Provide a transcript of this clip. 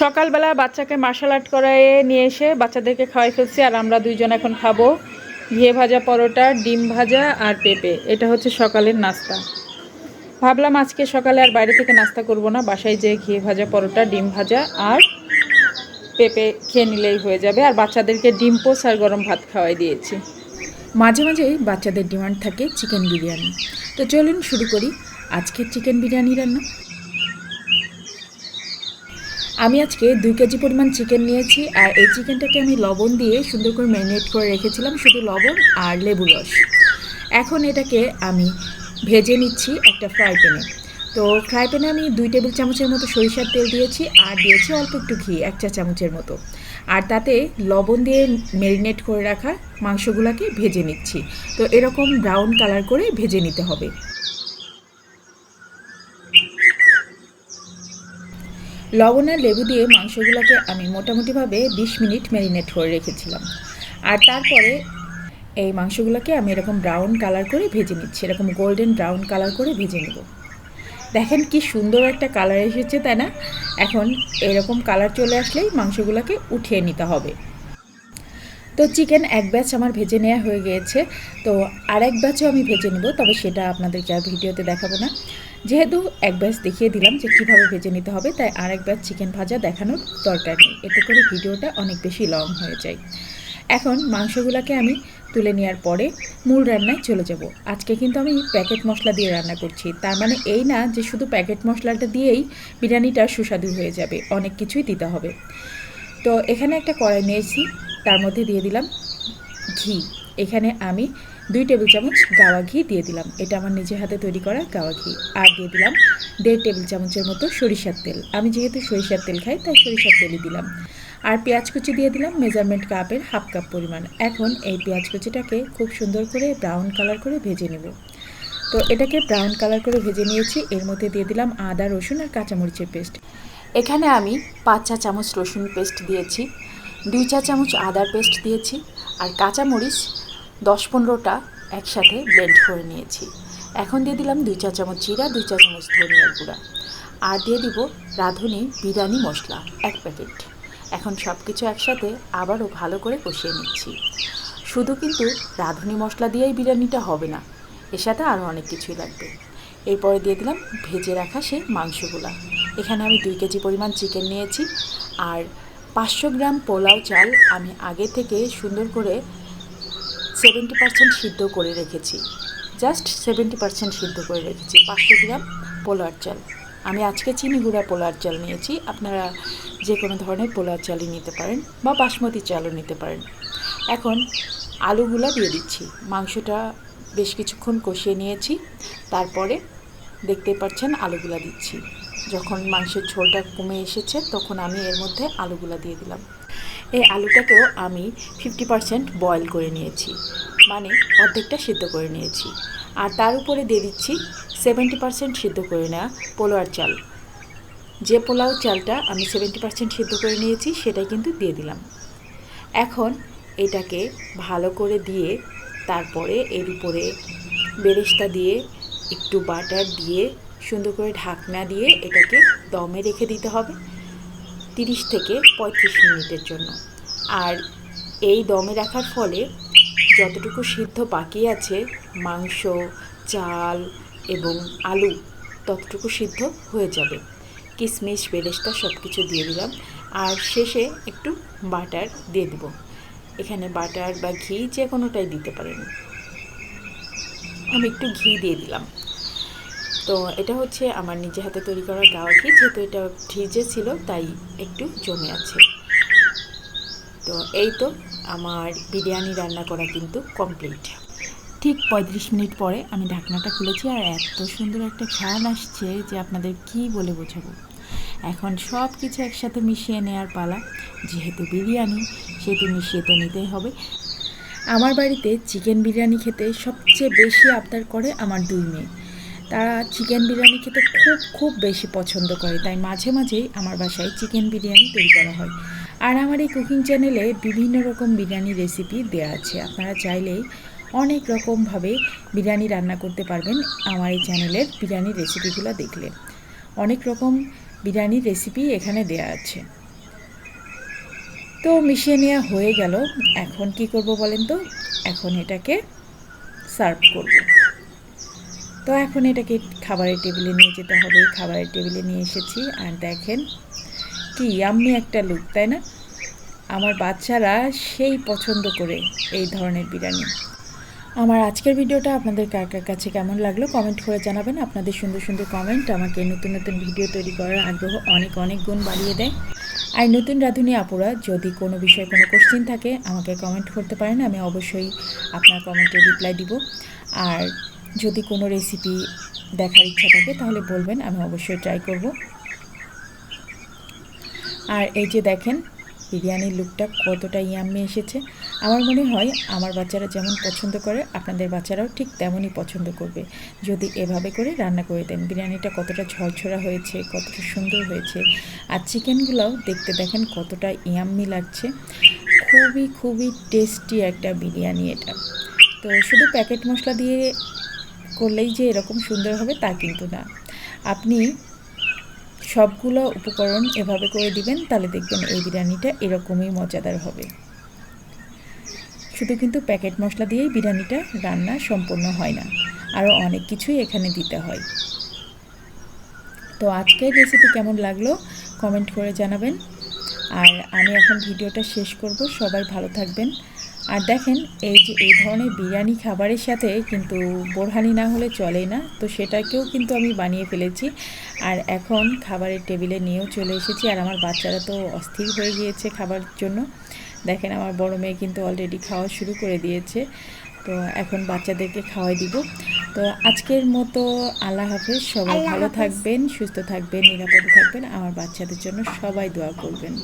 সকালবেলা বাচ্চাকে martial art করায় নিয়ে এসে বাচ্চাদেরকে খাওয়াই ফেলছি, আর আমরা দুইজন এখন খাব ঘিয়ে ভাজা পরোটা, ডিম ভাজা আর পেঁপে। এটা হচ্ছে সকালের নাস্তা। ভাবলাম আজকে সকালে আর বাইরে থেকে নাস্তা করব না, বাসায় যেয়ে ঘিয়ে ভাজা পরোটা, ডিম ভাজা আর পেঁপে খেয়ে নিলেই হয়ে যাবে। আর বাচ্চাদেরকে ডিম পোস আর গরম ভাত খাওয়াই দিয়েছি। মাঝে মাঝেই বাচ্চাদের ডিমান্ড থাকে চিকেন বিরিয়ানি। তো চলুন শুরু করি আজকের চিকেন বিরিয়ানি রান্না। আমি আজকে দুই কেজি পরিমাণ চিকেন নিয়েছি, আর এই চিকেনটাকে আমি লবণ দিয়ে সুন্দর করে ম্যারিনেট করে রেখেছিলাম, শুধু লবণ আর লেবু রস। এখন এটাকে আমি ভেজে নিচ্ছি একটা ফ্রাই প্যানে তো ফ্রাই প্যানে আমি দুই টেবিল চামচের মতো সরিষার তেল দিয়েছি, আর দিয়েছি অল্প একটু ঘি, এক চা চামচের মতো। আর তাতে লবণ দিয়ে ম্যারিনেট করে রাখা মাংসগুলোকে ভেজে নিচ্ছি। তো এরকম ব্রাউন কালার করে ভেজে নিতে হবে। লবণ আর লেবু দিয়ে মাংসগুলোকে আমি মোটামুটিভাবে বিশ মিনিট ম্যারিনেট করে রেখেছিলাম। আর তারপরে এই মাংসগুলোকে আমি এরকম ব্রাউন কালার করে ভেজে নিচ্ছি, এরকম গোল্ডেন ব্রাউন কালার করে ভেজে নেব। দেখেন কি সুন্দর একটা কালার এসেছে, তাই না? এখন এরকম কালার চলে আসলেই মাংসগুলোকে উঠিয়ে নিতে হবে। তো চিকেন এক ব্যাচ আমার ভেজে নেওয়া হয়ে গিয়েছে। তো আর এক ব্যাচও আমি ভেজে নেব, তবে সেটা আপনাদেরকে আর ভিডিওতে দেখাবো না। যেহেতু এক ব্যাচ দেখিয়ে দিলাম যে কীভাবে ভেজে নিতে হবে, তাই আর এক ব্যাচ চিকেন ভাজা দেখানোর দরকার নেই। এতে করে ভিডিওটা অনেক বেশি লং হয়ে যায়। এখন মাংসগুলোকে আমি তুলে নেওয়ার পরে মূল রান্নায় চলে যাব। আজকে কিন্তু আমি প্যাকেট মশলা দিয়ে রান্না করছি। তার মানে এই না যে শুধু প্যাকেট মশলাটা দিয়েই বিরিয়ানিটা সুস্বাদু হয়ে যাবে, অনেক কিছুই দিতে হবে। তো এখানে একটা কড়াই নিয়েছি, তার মধ্যে দিয়ে দিলাম ঘি। এখানে আমি দুই টেবিল চামচ গাওয়া ঘি দিয়ে দিলাম। এটা আমার নিজের হাতে তৈরি করা গাওয়া ঘি। আর দিয়ে দিলাম দেড় টেবিল চামচের মতো সরিষার তেল। আমি যেহেতু সরিষার তেল খাই, তাই সরিষার তেলই দিলাম। আর পেঁয়াজ কুচি দিয়ে দিলাম মেজারমেন্ট কাপের হাফ কাপ পরিমাণ। এখন এই পেঁয়াজ কুচিটাকে খুব সুন্দর করে ব্রাউন কালার করে ভেজে নেব। তো এটাকে ব্রাউন কালার করে ভেজে নিয়েছি। এর মধ্যে দিয়ে দিলাম আদা, রসুন আর কাঁচামরিচের পেস্ট। এখানে আমি পাঁচ চা চামচ রসুন পেস্ট দিয়েছি, দুই চা চামচ আদার পেস্ট দিয়েছি, আর কাঁচামরিচ দশ পনেরোটা একসাথে ব্লেন্ড করে নিয়েছি। এখন দিয়ে দিলাম দুই চা চামচ জিরা, দুই চা চামচ ধনিয়ার গুঁড়া। আর দিয়ে দিব রাঁধুনি বিরিয়ানি মশলা, এক প্যাকেট। এখন সব কিছু একসাথে আবারও ভালো করে কষিয়ে নিচ্ছি। শুধু কিন্তু রাঁধুনি মশলা দিয়েই বিরিয়ানিটা হবে না, এর সাথে আরও অনেক কিছুই লাগবে। এরপরে দিয়ে দিলাম ভেজে রাখা সেই মাংসগুলা। এখানে আমি দুই কেজি পরিমাণ চিকেন নিয়েছি। আর পাঁচশো গ্রাম পোলাও চাল আমি আগে থেকে সুন্দর করে সেভেন্টি পার্সেন্ট সিদ্ধ করে রেখেছি। জাস্ট সেভেন্টি পার্সেন্ট সিদ্ধ করে রেখেছি। পাঁচশো গ্রাম পোলার চাল। আমি আজকে চিনি গুঁড়া পোলার চাল নিয়েছি। আপনারা যে কোনো ধরনের পোলার চালই নিতে পারেন বা বাসমতি চালও নিতে পারেন। এখন আলুগুলা দিয়ে দিচ্ছি। মাংসটা বেশ কিছুক্ষণ কষিয়ে নিয়েছি। তারপরে দেখতে পাচ্ছেন আলুগুলা দিচ্ছি। যখন মাংসের ঝোলটা কমে এসেছে, তখন আমি এর মধ্যে আলুগুলা দিয়ে দিলাম। এই আলুটাকেও আমি ফিফটি পারসেন্ট বয়েল করে নিয়েছি। মানে অর্ধেকটা সিদ্ধ করে নিয়েছি। আর তার উপরে দিয়ে দিচ্ছি সেভেন্টি পারসেন্ট সিদ্ধ করে নেওয়া পোলোয়ার চাল। যে পোলাও চালটা আমি সেভেন্টি পারসেন্ট সিদ্ধ করে নিয়েছি, সেটাই কিন্তু দিয়ে দিলাম। এখন এটাকে ভালো করে দিয়ে তারপরে এর উপরে বেরেস্তা দিয়ে, একটু বাটার দিয়ে, সুন্দর করে ঢাকনা দিয়ে এটাকে দমে রেখে দিতে হবে। তিরিশ থেকে পঁয়ত্রিশ মিনিটের জন্য। আর এই দমে রাখার ফলে যতটুকু সিদ্ধ বাকি আছে, মাংস, চাল এবং আলু, ততটুকু সিদ্ধ হয়ে যাবে। কিশমিশ বেরেস্তা সব কিছু দিয়ে দিলাম। আর শেষে একটু বাটার দিয়ে দেবো। এখানে বাটার বা ঘি যে কোনোটাই দিতে পারেন। আমি একটু ঘি দিয়ে দিলাম। তো এটা হচ্ছে আমার নিজে হাতে তৈরি করা গাওয়া ঘি, যেহেতু এটা ফ্রিজে ছিল, তাই একটু জমে আছে। তো এই তো আমার বিরিয়ানি রান্না করা কিন্তু কমপ্লিট ঠিক পঁয়ত্রিশ মিনিট পরে আমি ঢাকনাটা খুলেছি আর এত সুন্দর একটা খেয়াল আসছে যে আপনাদের কি বলে বোঝাবো। এখন সব কিছু একসাথে মিশিয়ে নেওয়ার পালা, যেহেতু বিরিয়ানি, সেহেতু মিশিয়ে তো নিতেই হবে। আমার বাড়িতে চিকেন বিরিয়ানি খেতে সবচেয়ে বেশি আবদার করে আমার দুই মেয়ে। তারা চিকেন বিরিয়ানি খেতে খুব খুব বেশি পছন্দ করে। তাই মাঝে মাঝেই আমার বাসায় চিকেন বিরিয়ানি তৈরি করা হয়। আর আমার এই কুকিং চ্যানেলে বিভিন্ন রকম বিরিয়ানি রেসিপি দেওয়া আছে। আপনারা চাইলেই অনেক রকমভাবে বিরিয়ানি রান্না করতে পারবেন আমার এই চ্যানেলের বিরিয়ানি রেসিপিগুলো দেখলে। অনেক রকম বিরিয়ানির রেসিপি এখানে দেওয়া আছে। তো মিশিয়ে নেওয়া হয়ে গেল। এখন কি করব বলেন তো? এখন এটাকে সার্ভ করব। তো এখন এটাকে খাবারের টেবিলে নিয়ে যেতে হবে। খাবারের টেবিলে নিয়ে এসেছি। আর দেখেন কি আমি একটা লুক, তাই না? আমার বাচ্চারা সেই পছন্দ করে এই ধরনের বিরিয়ানি। আমার আজকের ভিডিওটা আপনাদের কার কাছে কেমন লাগল কমেন্ট করে জানাবেন। আপনাদের সুন্দর সুন্দর কমেন্ট আমাকে নতুন নতুন ভিডিও তৈরি করার আগ্রহ অনেক অনেক গুণ বাড়িয়ে দেয়। আর নতুন রাঁধুনি আপুরা, যদি কোনো বিষয়ে কোনো কোশ্চেন থাকে, আমাকে কমেন্ট করতে পারেন। আমি অবশ্যই আপনার কমেন্টে রিপ্লাই দিব। আর যদি কোনো রেসিপি দেখার ইচ্ছা থাকে, তাহলে বলবেন, আমি অবশ্যই ট্রাই করব। আর এই যে দেখেন, বিরিয়ানির লুকটা কতটা ইয়াম্মি এসেছে। আমার মনে হয়, আমার বাচ্চারা যেমন পছন্দ করে, আপনাদের বাচ্চারাও ঠিক তেমনই পছন্দ করবে। যদি এভাবে করে রান্না করে দেন, বিরিয়ানিটা কতটা ঝরঝরা হয়েছে, কতটা সুন্দর হয়েছে, আর চিকেনগুলোও দেখতে দেখেন কতটা ইয়াম্মি লাগছে। খুবই খুবই টেস্টি একটা বিরিয়ানি এটা। তো শুধু প্যাকেট মশলা দিয়ে করলেই যে এরকম সুন্দর হবে তা কিন্তু না। আপনি সবগুলো উপকরণ এভাবে করে দিবেন, তাহলে দেখবেন এই বিরিয়ানিটা এরকমই মজাদার হবে। শুধু কিন্তু প্যাকেট মশলা দিয়েই বিরিয়ানিটা রান্না সম্পূর্ণ হয় না, আরও অনেক কিছুই এখানে দিতে হয়। তো আজকের রেসিপি কেমন লাগল কমেন্ট করে জানাবেন। আর আমি এখন ভিডিওটা শেষ করব। সবাই ভালো থাকবেন। আর দেখেন এই যে এই ধরনের বিরিয়ানি খাবারের সাথে কিন্তু বোরহানি না হলে চলে না। তো সেটাকেও কিন্তু আমি বানিয়ে ফেলেছি। আর এখন খাবারের টেবিলে নিয়েও চলে এসেছি। আর আমার বাচ্চারা তো অস্থির হয়ে গিয়েছে খাবার জন্য। দেখেন আমার বড় মেয়ে কিন্তু অলরেডি খাওয়া শুরু করে দিয়েছে। তো এখন বাচ্চাদেরকে খাওয়াই দিব। তো আজকের মতো আল্লাহ হাফেজ। সবাই ভালো থাকবেন সুস্থ থাকবেন নিরাপদে থাকবেন। আমার বাচ্চাদের জন্য সবাই দোয়া করবেন।